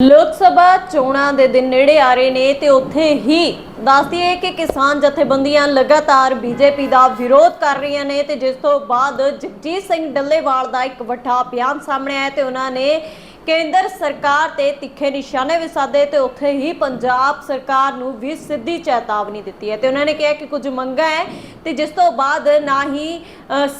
ਲੋਕ ਸਭਾ ਚੋਣਾਂ ਦੇ ਦਿਨ ਨੇੜੇ ਆ ਰਹੇ ਨੇ ਤੇ ਉੱਥੇ ਹੀ ਦੱਸਦੀ ਹੈ ਕਿ ਕਿਸਾਨ ਜਥੇਬੰਦੀਆਂ ਲਗਾਤਾਰ ਬੀਜੇਪੀ ਦਾ ਵਿਰੋਧ ਕਰ ਰਹੀਆਂ ਨੇ ਤੇ ਜਿਸ ਤੋਂ ਬਾਅਦ ਜਗਜੀਤ ਸਿੰਘ ਡੱਲੇਵਾਲ ਦਾ ਇੱਕ ਵੱਡਾ ਬਿਆਨ ਸਾਹਮਣੇ ਆਇਆ ਤੇ ਉਹਨਾਂ ਨੇ ਕੇਂਦਰ ਸਰਕਾਰ ਤੇ ਤਿੱਖੇ ਨਿਸ਼ਾਨੇ ਵੀ ਸਾਧੇ ਤੇ ਉੱਥੇ ਹੀ ਪੰਜਾਬ ਸਰਕਾਰ ਨੂੰ ਵੀ ਸਿੱਧੀ ਚੇਤਾਵਨੀ ਦਿੱਤੀ ਹੈ। ਤੇ ਉਹਨਾਂ ਨੇ ਕਿਹਾ ਕਿ ਕੁਝ ਮੰਗਾਂ ਹੈ ਤੇ ਜਿਸ ਤੋਂ ਬਾਅਦ ਨਾ ਹੀ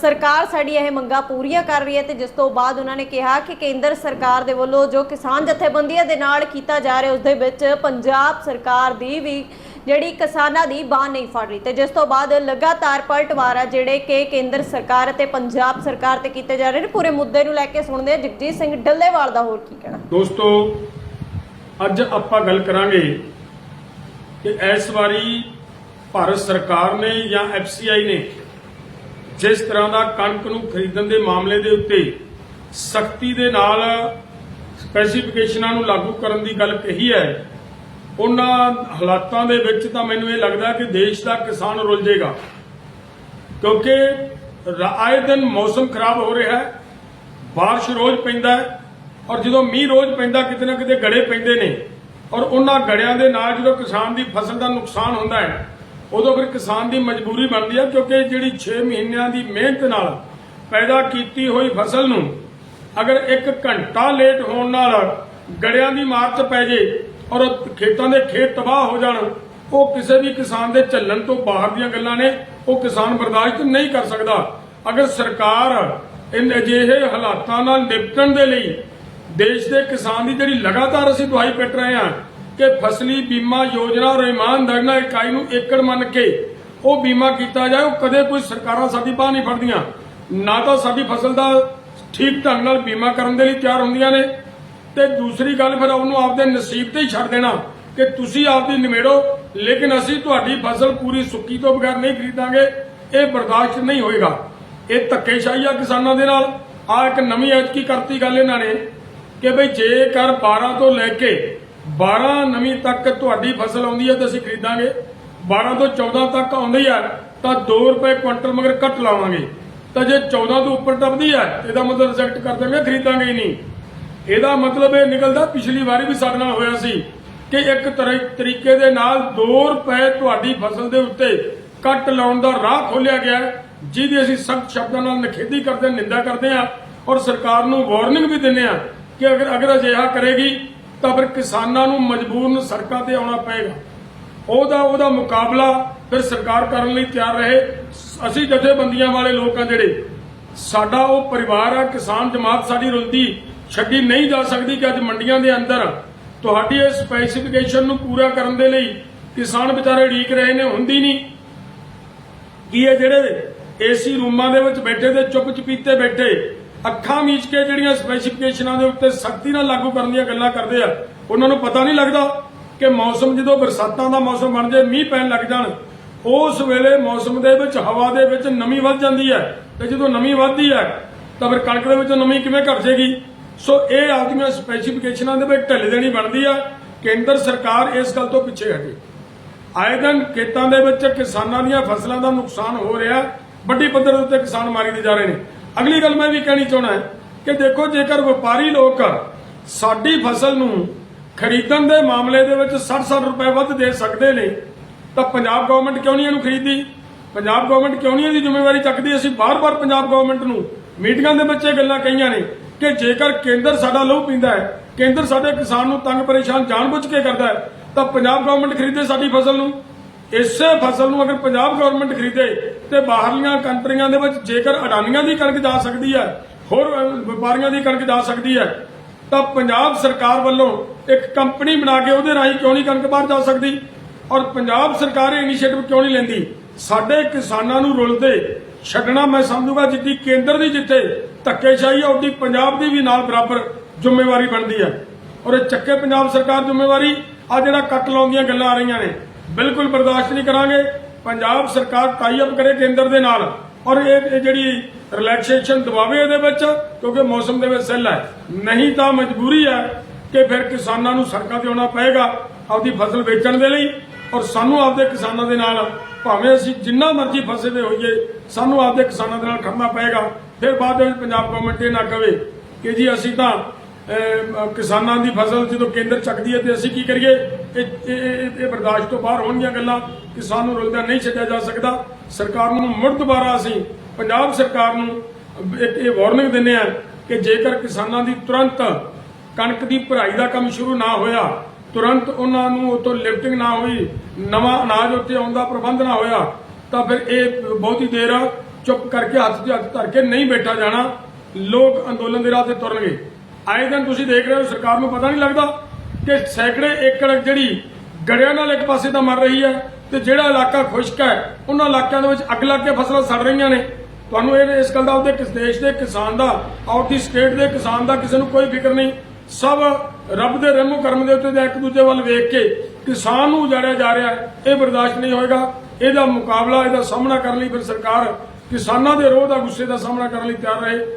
ਸਰਕਾਰ ਸਾਡੀ ਇਹ ਮੰਗਾਂ ਪੂਰੀਆਂ ਕਰ ਰਹੀ ਹੈ ਤੇ ਜਿਸ ਤੋਂ ਬਾਅਦ ਉਹਨਾਂ ਨੇ ਕਿਹਾ ਕਿ ਕੇਂਦਰ ਸਰਕਾਰ ਦੇ ਵੱਲੋਂ ਜੋ ਕਿਸਾਨ ਜਥੇਬੰਦੀਆਂ ਦੇ ਨਾਲ ਕੀਤਾ ਜਾ ਰਿਹਾ, ਉਸ ਦੇ ਵਿੱਚ ਪੰਜਾਬ ਸਰਕਾਰ ਦੀ ਵੀ ਜਿਹੜੀ ਕਿਸਾਨਾਂ ਦੀ ਬਾਹ ਨਹੀਂ ਫੜ ਰਹੀ। ਤੇ ਜਿਸ ਤੋਂ ਬਾਅਦ ਲਗਾਤਾਰ ਪਲਟਵਾਰਾ ਜਿਹੜੇ ਕਿ ਕੇਂਦਰ ਸਰਕਾਰ ਅਤੇ ਪੰਜਾਬ ਸਰਕਾਰ ਤੇ ਕੀਤੇ ਜਾ ਰਹੇ ਨੇ। ਪੂਰੇ ਮੁੱਦੇ ਨੂੰ ਲੈ ਕੇ ਸੁਣਦੇ ਹਾਂ ਜਗਜੀਤ ਸਿੰਘ ਡੱਲੇਵਾਲ ਦਾ ਹੋਰ ਕੀ ਕਹਿਣਾ। ਦੋਸਤੋ, ਅੱਜ ਆਪਾਂ ਗੱਲ ਕਰਾਂਗੇ ਕਿ ਇਸ ਵਾਰੀ ਭਾਰਤ ਸਰਕਾਰ ਨੇ ਜਾਂ ਐਫਸੀਆਈ ਨੇ ਜਿਸ ਤਰ੍ਹਾਂ ਦਾ ਕਣਕ ਨੂੰ ਖਰੀਦਣ ਦੇ ਮਾਮਲੇ ਦੇ ਉੱਤੇ ਸਖਤੀ ਦੇ ਨਾਲ ਸਪੈਸੀਫਿਕੇਸ਼ਨਾਂ ਨੂੰ ਲਾਗੂ ਕਰਨ ਦੀ ਗੱਲ ਕਹੀ ਹੈ ਉਹਨਾਂ ਹਾਲਾਤਾਂ ਦੇ ਵਿੱਚ ਤਾਂ ਮੈਨੂੰ ਇਹ ਲੱਗਦਾ ਕਿ ਦੇਸ਼ ਦਾ ਕਿਸਾਨ ਰੁੱਲ ਜਾਏਗਾ। ਕਿਉਂਕਿ ਆਏ ਦਿਨ ਮੌਸਮ ਖਰਾਬ ਹੋ ਰਿਹਾ ਹੈ, ਬਾਰਿਸ਼ ਰੋਜ਼ ਪੈਂਦਾ ਹੈ ਔਰ ਜਦੋਂ ਮੀਂਹ ਰੋਜ਼ ਪੈਂਦਾ, ਕਿਤੇ ਨਾ ਕਿਤੇ ਗੜੇ ਪੈਂਦੇ ਨੇ ਔਰ ਉਹਨਾਂ ਗੜਿਆਂ ਦੇ ਨਾਲ ਜਦੋਂ ਕਿਸਾਨ ਦੀ ਫਸਲ ਦਾ ਨੁਕਸਾਨ ਹੁੰਦਾ ਹੈ, ਉਦੋਂ ਫਿਰ ਕਿਸਾਨ ਦੀ ਮਜਬੂਰੀ ਬਣਦੀ ਹੈ ਕਿਉਂਕਿ ਜਿਹੜੀ 6 ਮਹੀਨਿਆਂ ਦੀ ਮਿਹਨਤ ਨਾਲ ਪੈਦਾ ਕੀਤੀ ਹੋਈ ਫਸਲ ਨੂੰ ਅਗਰ ਇੱਕ ਘੰਟਾ ਲੇਟ ਹੋਣ ਨਾਲ ਗੜਿਆਂ ਦੀ ਮਾਰ 'ਚ ਪੈ ਜੇ ਔਰ ਖੇਤਾਂ ਦੇ ਖੇਤ ਤਬਾਹ ਹੋ ਜਾਣ, ਉਹ ਕਿਸੇ ਵੀ ਕਿਸਾਨ ਦੇ ਝੱਲਣ ਤੋਂ ਬਾਹਰ ਦੀਆਂ ਗੱਲਾਂ ਨੇ, ਉਹ ਕਿਸਾਨ ਬਰਦਾਸ਼ਤ ਨਹੀਂ ਕਰ ਸਕਦਾ। ਅਗਰ ਸਰਕਾਰ ਇਨ ਅਜਿਹੇ ਹਾਲਾਤਾਂ ਨਾਲ ਨਿਪਟਣ ਦੇ ਲਈ ਦੇਸ਼ ਦੇ ਕਿਸਾਨ ਦੀ ਜਿਹੜੀ ਲਗਾਤਾਰ ਅਸੀਂ ਦਵਾਈ ਪਿੱਟ ਰਹੇ ਹਾਂ ਕਿ ਫਸਲੀ ਬੀਮਾ ਯੋਜਨਾ ਔਰ ਇਮਾਨਦਾਰੀ ਇਕਾਈ ਨੂੰ ਏਕੜ ਮੰਨ ਕੇ ਉਹ ਬੀਮਾ ਕੀਤਾ ਜਾਏ, ਉਹ ਕਦੇ ਕੋਈ ਸਰਕਾਰਾਂ ਸਾਡੀ ਬਾਹ ਨਹੀਂ ਫੜਦੀਆਂ। ਨਾ ਤਾਂ ਸਾਡੀ ਫਸਲ ਦਾ ਠੀਕ ਢੰਗ ਨਾਲ ਬੀਮਾ ਕਰਨ ਦੇ ਲਈ ਤਿਆਰ ਹੁੰਦੀਆਂ ਨੇ ਤੇ ਦੂਸਰੀ ਗੱਲ ਫਿਰ ਉਹਨੂੰ ਆਪਦੇ ਨਸੀਬ ਤੇ ਹੀ ਛੱਡ ਦੇਣਾ ਕਿ ਤੁਸੀਂ ਆਪਦੀ ਨਿਮੇੜੋ, ਲੇਕਿਨ ਅਸੀਂ ਤੁਹਾਡੀ ਫਸਲ ਪੂਰੀ ਸੁੱਕੀ ਤੋਂ ਬਗੈਰ ਨਹੀਂ ਖਰੀਦਾਂਗੇ, ਇਹ ਬਰਦਾਸ਼ਤ ਨਹੀਂ ਹੋਏਗਾ। ਇਹ ਧੱਕੇਸ਼ਾਹੀ ਆ ਕਿਸਾਨਾਂ ਦੇ ਨਾਲ। ਆ ਇੱਕ ਨਵੀਂ ਐਤਕੀ ਕਰਤੀ ਗੱਲ ਇਹਨਾਂ ਨੇ ਕਿ ਭਈ ਜੇਕਰ 12 ਤੋਂ ਲੈ ਕੇ 12 ਨਵੀਂ ਤੱਕ ਤੁਹਾਡੀ ਫਸਲ ਆਉਂਦੀ ਹੈ ਤਾਂ ਅਸੀਂ ਖਰੀਦਾਂਗੇ 12 ਤੋਂ 14 ਤੱਕ ਆਉਂਦੀ ਹੈ, ਤਾਂ 2 ਰੁਪਏ ਕੁਇੰਟਲ ਮਗਰ ਘੱਟ ਲਾਵਾਂਗੇ। ਤਾਂ ਜੇ 14 ਤੋਂ ਉੱਪਰ ਟੱਪਦੀ ਹੈ, ਇਹਦਾ ਮਤਲਬ ਰਿਜੈਕਟ ਕਰ ਦਾਂਗੇ ਖਰੀਦਾਂਗੇ ਹੀ ਨਹੀਂ। ਇਹਦਾ ਮਤਲਬ ਇਹ ਨਿਕਲਦਾ, ਪਿਛਲੀ ਵਾਰੀ ਵੀ ਸਾਡੇ ਨਾਲ ਹੋਇਆ ਸੀ ਕਿ ਇੱਕ ਤਰੀਕੇ ਦੇ ਨਾਲ 2 ਰੁਪਏ ਤੁਹਾਡੀ ਫਸਲ ਦੇ ਉੱਤੇ ਕੱਟ ਲਾਉਣ ਦਾ ਰਾਹ ਖੋਲਿਆ ਗਿਆ ਜਿਹਦੀ ਅਸੀਂ ਸਖਤ ਸ਼ਬਦਾਂ ਨਾਲ ਨਿਖੇਧੀ ਕਰਦੇ ਹਾਂ, ਨਿੰਦਾ ਕਰਦੇ ਹਾਂ ਔਰ ਸਰਕਾਰ ਨੂੰ ਵਾਰਨਿੰਗ ਵੀ ਦਿੰਦੇ ਹਾਂ ਕਿ ਅਗਰ ਅਗਰ ਅਜਿਹਾ ਕਰੇਗੀ ਤਾਂ ਫਿਰ ਕਿਸਾਨਾਂ ਨੂੰ ਮਜਬੂਰਨ ਸੜਕਾਂ ਤੇ ਆਉਣਾ ਪਏਗਾ। ਉਹਦਾ ਉਹਦਾ ਮੁਕਾਬਲਾ ਫਿਰ ਸਰਕਾਰ ਕਰਨ ਲਈ ਤਿਆਰ ਰਹੇ। ਅਸੀਂ ਜਥੇਬੰਦੀਆਂ ਵਾਲੇ ਲੋਕ ਆ ਜਿਹੜੇ, ਸਾਡਾ ਉਹ ਪਰਿਵਾਰ ਆ, ਕਿਸਾਨ ਜਮਾਤ ਸਾਡੀ ਰੁਲਦੀ ਛੱਡੀ ਨਹੀਂ ਜਾ ਸਕਦੀ ਕਿ ਅੱਜ ਮੰਡੀਆਂ ਦੇ ਅੰਦਰ ਤੁਹਾਡੀ ਇਸ ਸਪੈਸੀਫਿਕੇਸ਼ਨ ਨੂੰ ਪੂਰਾ ਕਰਨ ਦੇ ਲਈ ਕਿਸਾਨ ਵਿਚਾਰੇ ਢੀਕ ਰਹੇ ਨੇ, ਹੁੰਦੀ ਨਹੀਂ। ਕੀ ਇਹ ਜਿਹੜੇ ਏਸੀ ਰੂਮਾਂ ਦੇ ਵਿੱਚ ਬੈਠੇ ਤੇ ਚੁੱਪ ਚਪੀਤੇ ਬੈਠੇ ਅੱਖਾਂ ਮੀਚ ਕੇ ਜਿਹੜੀਆਂ ਸਪੈਸੀਫਿਕੇਸ਼ਨਾਂ ਦੇ ਉੱਤੇ ਸਖਤੀ ਨਾਲ ਲਾਗੂ ਕਰਨ ਦੀਆਂ ਗੱਲਾਂ ਕਰਦੇ ਆ, ਉਹਨਾਂ ਨੂੰ ਪਤਾ ਨਹੀਂ ਲੱਗਦਾ ਕਿ ਮੌਸਮ ਜਦੋਂ ਬਰਸਾਤਾਂ ਦਾ ਮੌਸਮ ਬਣ ਜਾਏ, ਮੀਂਹ ਪੈਣ ਲੱਗ ਜਾਣ, ਉਸ ਵੇਲੇ ਮੌਸਮ ਦੇ ਵਿੱਚ, ਹਵਾ ਦੇ ਵਿੱਚ ਨਮੀ ਵੱਧ ਜਾਂਦੀ ਹੈ। ਤੇ ਜਦੋਂ ਨਮੀ ਵੱਧਦੀ ਹੈ, ਤਾਂ ਫਿਰ ਕਣਕ ਦੇ ਵਿੱਚ ਨਮੀ ਕਿਵੇਂ ਘਟ ਜਾਏਗੀ? ਸੋ ਇਹ ਆਪਦੀਆਂ ਸਪੈਸੀਫਿਕੇਸ਼ਨਾਂ ਦੇ ਵਿੱਚ ਢਿੱਲ ਦੇਣੀ ਬਣਦੀ ਆ। ਕੇਂਦਰ ਸਰਕਾਰ ਇਸ ਗੱਲ ਤੋਂ ਪਿੱਛੇ ਹਟੇ। ਆਏ ਦਿਨ ਖੇਤਾਂ ਦੇ ਵਿੱਚ ਕਿਸਾਨਾਂ ਦੀਆਂ ਫਸਲਾਂ ਦਾ ਨੁਕਸਾਨ ਹੋ ਰਿਹਾ। ਵੱਡੀ ਪੱਧਰ ਦੇ ਉੱਤੇ ਕਿਸਾਨ ਮਾਰੀ ਜਾ ਰਹੇ ਨੇ। ਅਗਲੀ ਗੱਲ ਮੈਂ ਵੀ ਕਹਿਣੀ ਚਾਹਣਾ ਹੈ ਕਿ ਦੇਖੋ, ਜੇਕਰ ਵਪਾਰੀ ਲੋਕ ਸਾਡੀ ਫਸਲ ਨੂੰ ਖਰੀਦਣ ਦੇ ਮਾਮਲੇ ਦੇ ਵਿੱਚ 60-60 ਰੁਪਏ ਵੱਧ ਦੇ ਸਕਦੇ ਨੇ, ਤਾਂ ਪੰਜਾਬ ਗਵਰਨਮੈਂਟ ਕਿਉਂ ਨਹੀਂ ਇਹਨੂੰ ਖਰੀਦੀ ਪੰਜਾਬ ਗਵਰਨਮੈਂਟ ਕਿਉਂ ਨਹੀਂ ਇਹਦੀ ਜ਼ਿੰਮੇਵਾਰੀ ਚੱਕਦੀ? ਅਸੀਂ ਬਾਰ-ਬਾਰ ਪੰਜਾਬ ਗਵਰਨਮੈਂਟ ਨੂੰ ਮੀਟਿੰਗਾਂ ਦੇ ਵਿੱਚ ਇਹ ਗੱਲਾਂ ਕਹੀਆਂ ਨੇ। ਕਿ ਜੇਕਰ ਕੇਂਦਰ ਸਾਡਾ ਲਹੂ ਪੀਂਦਾ ਹੈ, ਕੇਂਦਰ ਸਾਡੇ ਕਿਸਾਨ ਨੂੰ ਤੰਗ, ਪਰੇਸ਼ਾਨ, ਜਾਣਬੁੱਝ ਕੇ ਕਰਦਾ ਹੈ, ਤਾਂ ਪੰਜਾਬ ਗਵਰਨਮੈਂਟ ਖਰੀਦੇ ਸਾਡੀ ਫਸਲ ਨੂੰ। ਇਸੇ ਫਸਲ ਨੂੰ ਅਗਰ ਪੰਜਾਬ ਗਵਰਨਮੈਂਟ ਖਰੀਦੇ, ਤੇ ਬਾਹਰਲੀਆਂ ਕੰਟਰੀਆਂ ਦੇ ਵਿੱਚ ਜੇਕਰ ਅਡਾਨੀਆਂ ਦੀ ਕਣਕ ਜਾ ਸਕਦੀ ਹੈ, ਹੋਰ ਵਪਾਰੀਆਂ ਦੀ ਕਣਕ ਜਾ ਸਕਦੀ ਹੈ, ਤਾਂ ਪੰਜਾਬ ਸਰਕਾਰ ਵੱਲੋਂ ਇੱਕ ਕੰਪਨੀ ਬਣਾ ਕੇ ਉਹਦੇ ਰਾਹੀਂ ਕਿਉਂ ਨਹੀਂ ਕਣਕ ਬਾਹਰ ਜਾ ਸਕਦੀ? ਔਰ ਪੰਜਾਬ ਸਰਕਾਰ ਇਹ ਇਨੀਸ਼ੀਏਟਿਵ ਕਿਉਂ ਨਹੀਂ ਲੈਂਦੀ? ਸਾਡੇ ਕਿਸਾਨਾਂ ਨੂੰ ਰੁਲਦੇ ਛੱਡਣਾ ਮੈਂ ਸਮਝੂਗਾ, ਜਿੱਦੀ ਕੇਂਦਰ ਦੀ ਜਿੱਥੇ ਧੱਕੇਸ਼ਾਹੀ ਹੈ ਉਹਦੀ ਪੰਜਾਬ ਦੀ ਵੀ ਨਾਲ ਬਰਾਬਰ ਜ਼ਿੰਮੇਵਾਰੀ ਬਣਦੀ ਹੈ ਔਰ ਇਹ ਚੱਕੇ ਪੰਜਾਬ ਸਰਕਾਰ ਜ਼ਿੰਮੇਵਾਰੀ, ਆ ਜਿਹੜਾ ਕੱਟ ਲਾਉਣ ਦੀਆਂ ਗੱਲਾਂ ਆ ਰਹੀਆਂ ਨੇ, ਬਿਲਕੁਲ ਬਰਦਾਸ਼ਤ ਨਹੀਂ ਕਰਾਂਗੇ। ਪੰਜਾਬ ਸਰਕਾਰ ਟਾਈ ਅਪ ਕਰੇ ਕੇਂਦਰ ਦੇ ਨਾਲ, ਔਰ ਇਹ ਇਹ ਜਿਹੜੀ ਰਿਲੈਕਸੇਸ਼ਨ ਦਬਾਵੇ ਇਹਦੇ ਵਿੱਚ, ਕਿਉਂਕਿ ਮੌਸਮ ਦੇ ਵਿੱਚ ਸੈੱਲ ਹੈ ਨਹੀਂ ਤਾਂ ਮਜਬੂਰੀ ਹੈ ਕਿ ਫਿਰ ਕਿਸਾਨਾਂ ਨੂੰ ਸੜਕਾਂ ਤੇ ਆਉਣਾ ਪਏਗਾ ਆਪਦੀ ਫਸਲ ਵੇਚਣ ਦੇ ਲਈ, ਔਰ ਸਾਨੂੰ ਆਪਦੇ ਕਿਸਾਨਾਂ ਦੇ ਨਾਲ, ਭਾਵੇਂ ਅਸੀਂ ਜਿੰਨਾ ਮਰਜ਼ੀ ਫਸੇ ਦੇ ਹੋਈਏ, ਸਾਨੂੰ ਆਪਦੇ ਕਿਸਾਨਾਂ ਦੇ ਨਾਲ ਖੜਨਾ ਪਏਗਾ। ਫਿਰ ਬਾਅਦ ਵਿੱਚ ਪੰਜਾਬ ਗਵਰਨਮੈਂਟ ਇਹ ਨਾ ਕਵੇ ਕਿ ਜੀ ਅਸੀਂ ਤਾਂ ਕਿਸਾਨਾਂ ਦੀ ਫਸਲ ਜਦੋਂ ਕੇਂਦਰ ਚੱਕਦੀ ਹੈ ਤੇ ਅਸੀਂ ਕੀ ਕਰੀਏ? ਇਹ, ਇਹ- ਬਰਦਾਸ਼ਤ ਤੋਂ ਬਾਹਰ ਹੋਣਗੀਆਂ ਗੱਲਾਂ। ਕਿਸਾਨ ਨੂੰ ਰੁਲਦਾ ਨਹੀਂ ਛੱਡਿਆ ਜਾ ਸਕਦਾ। ਸਰਕਾਰ ਨੂੰ ਮੁੜ ਦੁਬਾਰਾ ਅਸੀਂ ਪੰਜਾਬ ਸਰਕਾਰ ਨੂੰ ਇੱਕ ਇਹ ਵਾਰਨਿੰਗ ਦਿੰਦੇ ਆ ਕਿ ਜੇਕਰ ਕਿਸਾਨਾਂ ਦੀ ਤੁਰੰਤ ਕਣਕ ਦੀ ਭਰਾਈ ਦਾ ਕੰਮ ਸ਼ੁਰੂ ਨਾ ਹੋਇਆ, ਤੁਰੰਤ ਉਹਨਾਂ ਨੂੰ ਉਤੋਂ ਲਿਫਟਿੰਗ ਨਾ ਹੋਈ, ਨਵਾਂ ਅਨਾਜ ਉੱਤੇ ਆਉਣ ਦਾ ਪ੍ਰਬੰਧ ਨਾ ਹੋਇਆ, ਤਾਂ ਫਿਰ ਇਹ ਬਹੁਤੀ ਦੇਰ ਚੁੱਪ ਕਰਕੇ ਹੱਥ 'ਚ ਹੱਥ ਧਰ ਕੇ ਨਹੀਂ ਬੈਠਾ ਜਾਣਾ, ਲੋਕ ਅੰਦੋਲਨ ਦੇ ਰਾਹ ਤੇ ਤੁਰਨਗੇ। ਆਏ ਦਿਨ ਤੁਸੀਂ ਦੇਖ ਰਹੇ ਹੋ, ਸਰਕਾਰ ਨੂੰ ਪਤਾ ਨਹੀਂ ਲੱਗਦਾ ਕਿ ਸੈਂਕੜੇ ਏਕੜ ਜਿਹੜੀ ਗੜਿਆਂ ਨਾਲ ਇੱਕ ਪਾਸੇ ਤਾਂ ਮਰ ਰਹੀ ਹੈ ਤੇ ਜਿਹੜਾ ਇਲਾਕਾ ਖੁਸ਼ਕ ਹੈ, ਉਹਨਾਂ ਇਲਾਕਿਆਂ ਦੇ ਵਿੱਚ ਅੱਗ ਲੱਗ ਕੇ ਫਸਲਾਂ ਸੜ ਰਹੀਆਂ ਨੇ। ਤੁਹਾਨੂੰ ਇਹ ਇਸ ਗੱਲ ਦਾ ਉਹਦੇ ਕਿਸ ਦੇਸ਼ ਦੇ ਕਿਸਾਨ ਦਾ, ਆਊਟ ਦੀ ਸਟੇਟ ਦੇ ਕਿਸਾਨ ਦਾ ਕਿਸੇ ਨੂੰ ਕੋਈ ਫਿਕਰ ਨਹੀਂ। ਸਭ ਰੱਬ ਦੇ ਰਹਿਮੋ ਕਰਮ ਦੇ ਉੱਤੇ ਜਾਂ ਇੱਕ ਦੂਜੇ ਵੱਲ ਵੇਖ ਕੇ ਕਿਸਾਨ ਨੂੰ ਉਜਾੜਿਆ ਜਾ ਰਿਹਾ ਇਹ ਬਰਦਾਸ਼ਤ ਨਹੀਂ ਹੋਏਗਾ। ਇਹਦਾ ਮੁਕਾਬਲਾ, ਇਹਦਾ ਸਾਹਮਣਾ ਕਰਨ ਲਈ ਫਿਰ ਸਰਕਾਰ ਕਿਸਾਨਾਂ ਦੇ ਰੋਹ ਦਾ ਗੁੱਸੇ ਦਾ ਸਾਹਮਣਾ ਕਰਨ ਲਈ ਤਿਆਰ ਰਹੇ।